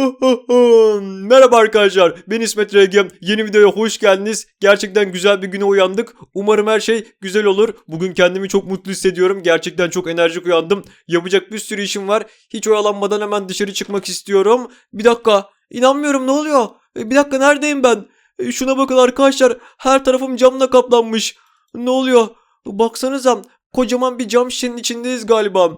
Merhaba arkadaşlar. Ben İsmet Regem. Yeni videoya hoş geldiniz. Gerçekten güzel bir güne uyandık. Umarım her şey güzel olur. Bugün kendimi çok mutlu hissediyorum. Gerçekten çok enerjik uyandım. Yapacak bir sürü işim var. Hiç oyalanmadan hemen dışarı çıkmak istiyorum. Bir dakika. İnanmıyorum ne oluyor? E, Bir dakika neredeyim ben? E, Şuna bakın arkadaşlar. Her tarafım camla kaplanmış. Ne oluyor? Baksanıza. Kocaman bir cam şişenin içindeyiz galiba.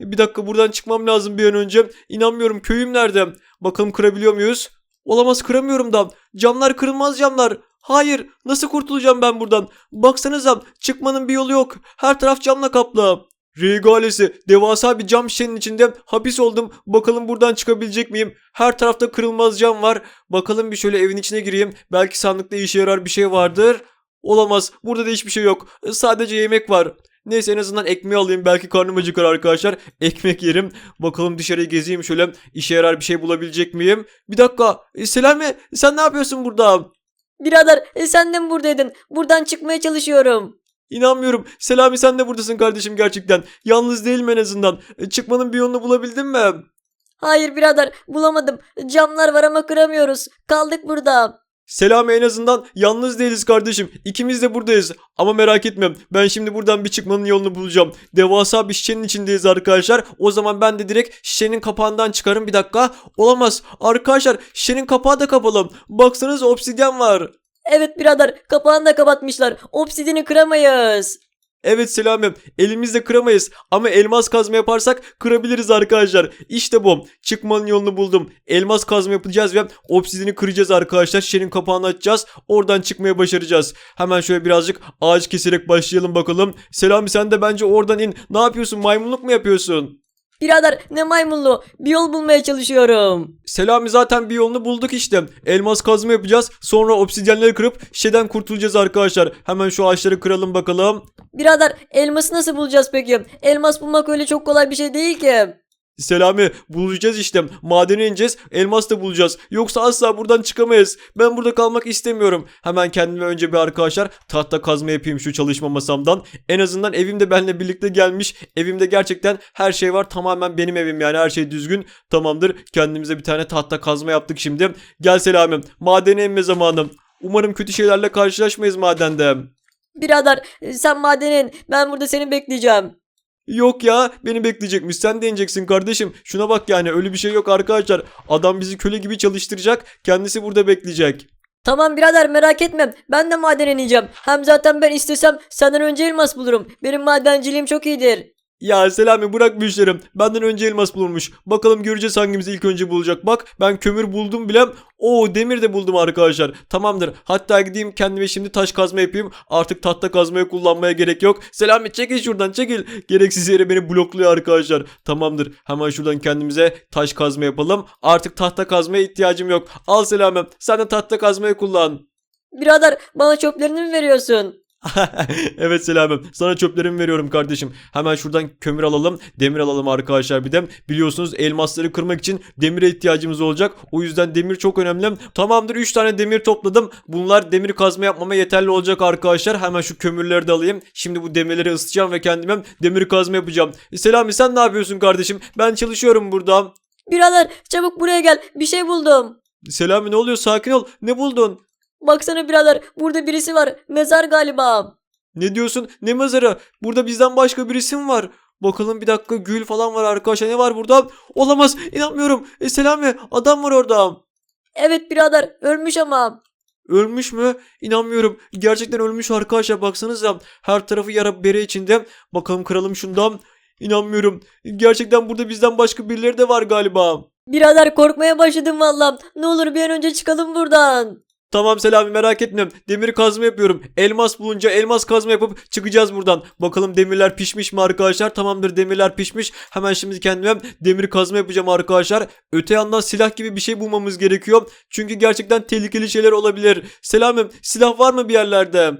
Bir dakika buradan çıkmam lazım bir an önce. İnanmıyorum köyüm nerede? Bakalım kırabiliyor muyuz? Olamaz kıramıyorum da. Camlar kırılmaz camlar. Hayır nasıl kurtulacağım ben buradan? Baksanıza çıkmanın bir yolu yok. Her taraf camla kaplı. Regalesi devasa bir cam şişenin içinde hapis oldum. Bakalım buradan çıkabilecek miyim? Her tarafta kırılmaz cam var. Bakalım bir şöyle evin içine gireyim. Belki sandıkta işe yarar bir şey vardır. Olamaz. Burada da hiçbir şey yok. Sadece yemek var. Neyse en azından ekmeği alayım. Belki karnım acıkır arkadaşlar. Ekmek yerim. Bakalım dışarıyı gezeyim şöyle. İşe yarar bir şey bulabilecek miyim? Bir dakika. E, Selami sen ne yapıyorsun burada? Birader e, sen de mi buradaydın? Buradan çıkmaya çalışıyorum. İnanmıyorum. Selami sen de buradasın kardeşim gerçekten. Yalnız değilim en azından. E, Çıkmanın bir yolunu bulabildin mi? Hayır birader bulamadım. Camlar var ama kıramıyoruz. Kaldık burada. Selami en azından yalnız değiliz kardeşim. İkimiz de buradayız. Ama merak etme. Ben şimdi buradan bir çıkmanın yolunu bulacağım. Devasa bir şişenin içindeyiz arkadaşlar. O zaman ben de direkt şişenin kapağından çıkarım. Bir dakika. Olamaz. Arkadaşlar şişenin kapağı da kapalı. Baksanıza obsidyen var. Evet birader kapağını da kapatmışlar. Obsidini kıramayız. Evet Selamim elimizle kıramayız ama elmas kazma yaparsak kırabiliriz arkadaşlar. İşte bu çıkmanın yolunu buldum. Elmas kazma yapacağız ve obsidini kıracağız arkadaşlar. Şişenin kapağını açacağız. Oradan çıkmaya başaracağız. Hemen şöyle birazcık ağaç keserek başlayalım bakalım. Selami sen de bence oradan in. Ne yapıyorsun maymunluk mu yapıyorsun? Birader ne maymunlu. Bir yol bulmaya çalışıyorum. Selami zaten bir yolunu bulduk işte. Elmas kazma yapacağız. Sonra obsidyenleri kırıp şişeden kurtulacağız arkadaşlar. Hemen şu ağaçları kıralım bakalım. Birader elması nasıl bulacağız peki? Elmas bulmak öyle çok kolay bir şey değil ki. Selami bulacağız işte. Madene ineceğiz. Elmas da bulacağız. Yoksa asla buradan çıkamayız. Ben burada kalmak istemiyorum. Hemen kendime önce bir arkadaşlar tahta kazma yapayım şu çalışma masamdan. En azından evim de benimle birlikte gelmiş. Evimde gerçekten her şey var. Tamamen benim evim yani her şey düzgün. Tamamdır. Kendimize bir tane tahta kazma yaptık şimdi. Gel Selami. Madene inme zamanım. Umarım kötü şeylerle karşılaşmayız madende. Birader sen madenin ben burada seni bekleyeceğim. Yok ya beni bekleyecekmiş sen de ineceksin kardeşim. Şuna bak yani öyle bir şey yok arkadaşlar. Adam bizi köle gibi çalıştıracak kendisi burada bekleyecek. Tamam birader merak etme. Ben de madene ineceğim. Hem zaten ben istesem senden önce elmas bulurum. Benim madenciliğim çok iyidir. Ya Selami bırak bu işleri. Benden önce elmas bulunmuş. Bakalım göreceğiz hangimiz ilk önce bulacak. Bak ben kömür buldum bile. Oo demir de buldum arkadaşlar. Tamamdır. Hatta gideyim kendime şimdi taş kazma yapayım. Artık tahta kazmayı kullanmaya gerek yok. Selami çekil şuradan çekil. Gereksiz yere beni blokluyor arkadaşlar. Tamamdır. Hemen şuradan kendimize taş kazma yapalım. Artık tahta kazmaya ihtiyacım yok. Al Selami. Sen de tahta kazmayı kullan. Birader bana çöplerini mi veriyorsun? evet Selamım. Sana çöplerimi veriyorum kardeşim. Hemen şuradan kömür alalım. Demir alalım arkadaşlar bir de. Biliyorsunuz elmasları kırmak için demire ihtiyacımız olacak. O yüzden demir çok önemli. Tamamdır 3 tane demir topladım. Bunlar demir kazma yapmama yeterli olacak arkadaşlar. Hemen şu kömürleri de alayım. Şimdi bu demirleri ısıtacağım ve kendime demir kazma yapacağım. Selami sen ne yapıyorsun kardeşim? Ben çalışıyorum burada. Birader çabuk buraya gel. Bir şey buldum. Selami ne oluyor? Sakin ol. Ne buldun? Baksana birader burada birisi var. Mezar galiba. Ne diyorsun? Ne mezarı? Burada bizden başka birisi mi var? Bakalım bir dakika gül falan var arkadaşlar. Ne var burada? Olamaz. İnanmıyorum. E Selami adam var orada. Evet birader ölmüş ama. Ölmüş mü? İnanmıyorum. Gerçekten ölmüş arkadaşlar. Baksanıza. Her tarafı yara bere içinde. Bakalım kıralım şundan. İnanmıyorum. Gerçekten burada bizden başka birileri de var galiba. Birader korkmaya başladım vallahi. Ne olur bir an önce çıkalım buradan. Tamam Selami merak etme. Demir kazma yapıyorum. Elmas bulunca elmas kazma yapıp çıkacağız buradan. Bakalım demirler pişmiş mi arkadaşlar? Tamamdır demirler pişmiş. Hemen şimdi kendime demir kazma yapacağım arkadaşlar. Öte yandan silah gibi bir şey bulmamız gerekiyor. Çünkü gerçekten tehlikeli şeyler olabilir. Selamım silah var mı bir yerlerde?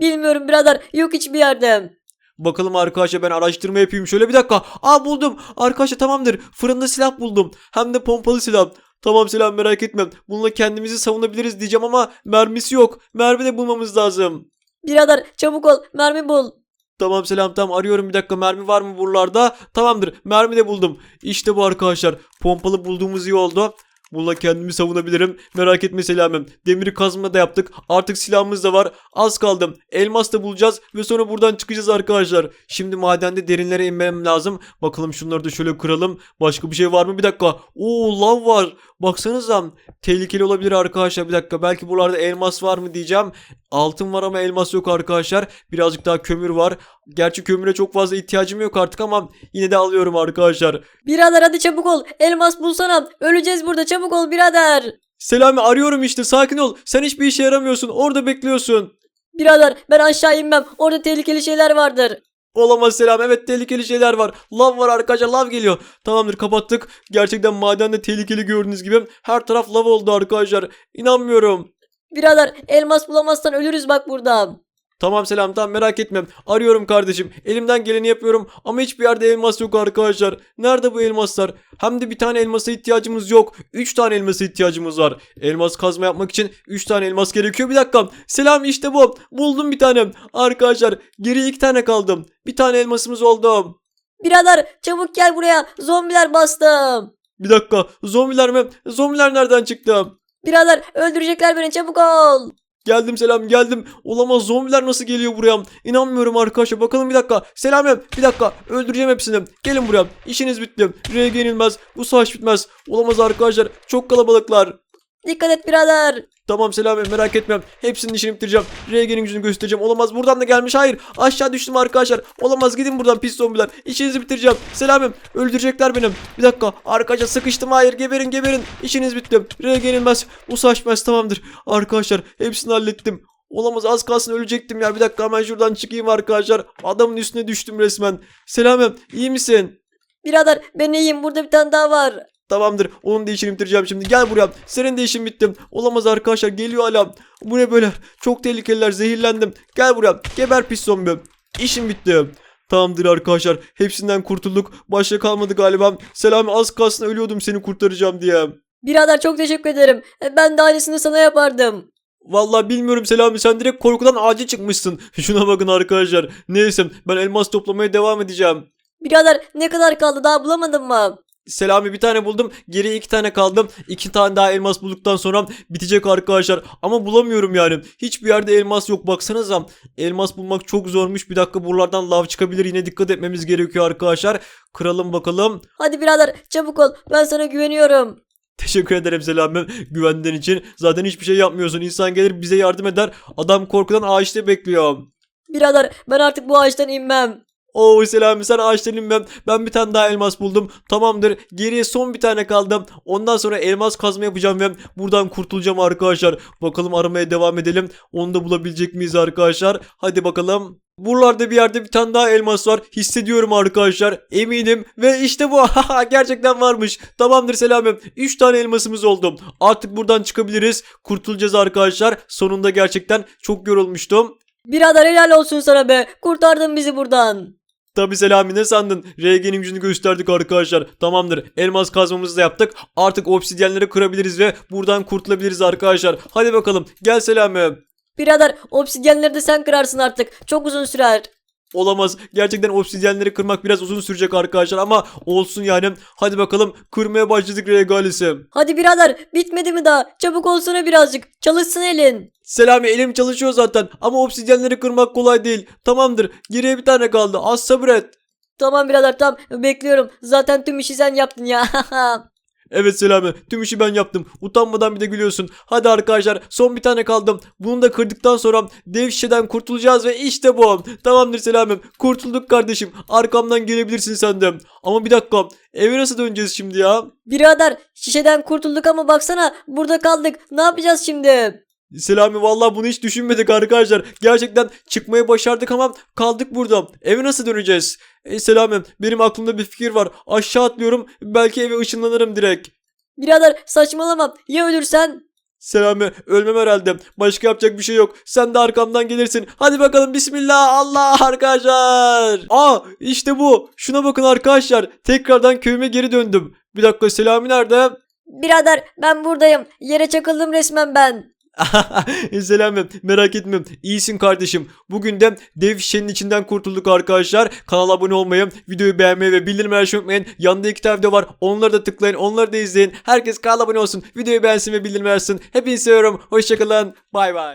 Bilmiyorum birader yok hiçbir yerde. Bakalım arkadaşlar ben araştırma yapayım şöyle bir dakika. Aa buldum. Arkadaşlar tamamdır. Fırında silah buldum. Hem de pompalı silah. Tamam silah merak etme. Bununla kendimizi savunabiliriz diyeceğim ama mermisi yok. Mermi de bulmamız lazım. Birader çabuk ol mermi bul. Tamam selam tamam arıyorum bir dakika mermi var mı buralarda? Tamamdır mermi de buldum. İşte bu arkadaşlar pompalı bulduğumuz iyi oldu. Bununla kendimi savunabilirim. Merak etme Selam'ım. Demiri kazma da yaptık. Artık silahımız da var. Az kaldım. Elmas da bulacağız ve sonra buradan çıkacağız arkadaşlar. Şimdi madende derinlere inmem lazım. Bakalım şunları da şöyle kıralım. Başka bir şey var mı? Bir dakika. Oo lav var. Baksanıza. Tehlikeli olabilir arkadaşlar. Bir dakika. Belki buralarda elmas var mı diyeceğim. Altın var ama elmas yok arkadaşlar. Birazcık daha kömür var. Gerçi kömüre çok fazla ihtiyacım yok artık ama yine de alıyorum arkadaşlar. Birader hadi çabuk ol. Elmas bulsana. Öleceğiz burada çabuk ol birader. Selami arıyorum işte sakin ol. Sen hiçbir işe yaramıyorsun. Orada bekliyorsun. Birader ben aşağı inmem. Orada tehlikeli şeyler vardır. Olamaz Selam. Evet tehlikeli şeyler var. Lav var arkadaşlar. Lav geliyor. Tamamdır kapattık. Gerçekten madende tehlikeli gördüğünüz gibi. Her taraf lav oldu arkadaşlar. İnanmıyorum. Birader elmas bulamazsan ölürüz bak burada. Tamam Selam tamam merak etme. Arıyorum kardeşim. Elimden geleni yapıyorum ama hiçbir yerde elmas yok arkadaşlar. Nerede bu elmaslar? Hem de bir tane elmasa ihtiyacımız yok. 3 tane elmasa ihtiyacımız var. Elmas kazma yapmak için 3 tane elmas gerekiyor. Bir dakika. Selam işte bu. Buldum bir tane. Arkadaşlar geriye 2 tane kaldım. Bir tane elmasımız oldu. Birader çabuk gel buraya. Zombiler bastım. Bir dakika. Zombiler mi? Zombiler nereden çıktı? Birader öldürecekler beni çabuk ol. Geldim selam geldim. Olamaz zombiler nasıl geliyor buraya? İnanmıyorum arkadaşlar. Bakalım bir dakika. Selam bir dakika. Öldüreceğim hepsini. Gelin buraya. İşiniz bitti. RG yenilmez. Bu savaş bitmez. Olamaz arkadaşlar. Çok kalabalıklar. Dikkat et birader. Tamam Selami merak etmem. Hepsinin işini bitireceğim. RG'nin gücünü göstereceğim. Olamaz buradan da gelmiş. Hayır aşağı düştüm arkadaşlar. Olamaz gidin buradan pis zombiler. İşinizi bitireceğim. Selamım öldürecekler benim. Bir dakika arkadaşlar sıkıştım. Hayır geberin geberin. İşiniz bitti. RG yenilmez. Usaşmaz tamamdır. Arkadaşlar hepsini hallettim. Olamaz az kalsın ölecektim ya. Bir dakika hemen şuradan çıkayım arkadaşlar. Adamın üstüne düştüm resmen. Selamım iyi misin? Birader ben iyiyim burada bir tane daha var. Tamamdır. Onun da işini bitireceğim şimdi. Gel buraya. Senin de işin bitti. Olamaz arkadaşlar. Geliyor hala. Bu ne böyle? Çok tehlikeliler. Zehirlendim. Gel buraya. Geber pis zombi. İşim bitti. Tamamdır arkadaşlar. Hepsinden kurtulduk. Başka kalmadı galiba. Selami az kalsın ölüyordum seni kurtaracağım diye. Birader çok teşekkür ederim. E, Ben de aynısını sana yapardım. Vallahi bilmiyorum Selami sen direkt korkudan ağaca çıkmışsın. Şuna bakın arkadaşlar. Neyse ben elmas toplamaya devam edeceğim. Birader ne kadar kaldı daha bulamadın mı? Selami bir tane buldum. Geriye iki tane kaldım. İki tane daha elmas bulduktan sonra bitecek arkadaşlar. Ama bulamıyorum yani. Hiçbir yerde elmas yok. Baksanıza. Elmas bulmak çok zormuş. Bir dakika buralardan lav çıkabilir. Yine dikkat etmemiz gerekiyor arkadaşlar. Kıralım bakalım. Hadi birader çabuk ol ben sana güveniyorum. Teşekkür ederim Selami güvenden için. Zaten hiçbir şey yapmıyorsun. İnsan gelir bize yardım eder. Adam korkudan ağaçta bekliyor. Birader ben artık bu ağaçtan inmem. Oo Selami sen ağaçtan inmem. Ben bir tane daha elmas buldum. Tamamdır. Geriye son bir tane kaldı. Ondan sonra elmas kazma yapacağım ve buradan kurtulacağım arkadaşlar. Bakalım aramaya devam edelim. Onu da bulabilecek miyiz arkadaşlar? Hadi bakalım. Buralarda bir yerde bir tane daha elmas var. Hissediyorum arkadaşlar. Eminim. Ve işte bu. Gerçekten varmış. Tamamdır Selamım. 3 tane elmasımız oldu. Artık buradan çıkabiliriz. Kurtulacağız arkadaşlar. Sonunda gerçekten çok yorulmuştum. Birader helal olsun sana be. Kurtardın bizi buradan. Tabi Selami ne sandın? RG'nin gücünü gösterdik arkadaşlar. Tamamdır. Elmas kazmamızı da yaptık. Artık obsidyenleri kırabiliriz ve buradan kurtulabiliriz arkadaşlar. Hadi bakalım. Gel Selami. Birader obsidyenleri de sen kırarsın artık. Çok uzun sürer. Olamaz. Gerçekten obsidyenleri kırmak biraz uzun sürecek arkadaşlar ama olsun yani. Hadi bakalım kırmaya başladık regalisi. Hadi birader bitmedi mi daha? Çabuk olsana birazcık. Çalışsın elin. Selami elim çalışıyor zaten ama obsidyenleri kırmak kolay değil. Tamamdır. Geriye bir tane kaldı. Az sabret. Tamam birader tamam bekliyorum. Zaten tüm işi sen yaptın ya. Evet Selami tüm işi ben yaptım. Utanmadan bir de gülüyorsun. Hadi arkadaşlar son bir tane kaldım. Bunu da kırdıktan sonra dev şişeden kurtulacağız ve işte bu. Tamamdır Selami kurtulduk kardeşim. Arkamdan gelebilirsin sen de. Ama bir dakika eve nasıl döneceğiz şimdi ya? birader şişeden kurtulduk ama baksana burada kaldık. Ne yapacağız şimdi? Selami vallahi bunu hiç düşünmedik arkadaşlar. Gerçekten çıkmayı başardık ama kaldık burada. Eve nasıl döneceğiz? E, Selami benim aklımda bir fikir var. Aşağı atlıyorum belki eve ışınlanırım direkt. Birader saçmalama. Ya ölürsen? Selami ölmem herhalde. Başka yapacak bir şey yok. Sen de arkamdan gelirsin. Hadi bakalım bismillah Allah arkadaşlar. Aa işte bu. Şuna bakın arkadaşlar. Tekrardan köyüme geri döndüm. Bir dakika Selami nerede? Birader ben buradayım. Yere çakıldım resmen ben. Selam merak etme. İyisin kardeşim. Bugün de dev şişenin içinden kurtulduk arkadaşlar. Kanala abone olmayı, videoyu beğenmeyi ve bildirimleri açmayı unutmayın. Yanında iki tane video var. Onları da tıklayın. Onları da izleyin. Herkes kanala abone olsun. Videoyu beğensin ve bildirim versin. Hepinizi seviyorum. Hoşçakalın. Bay bay.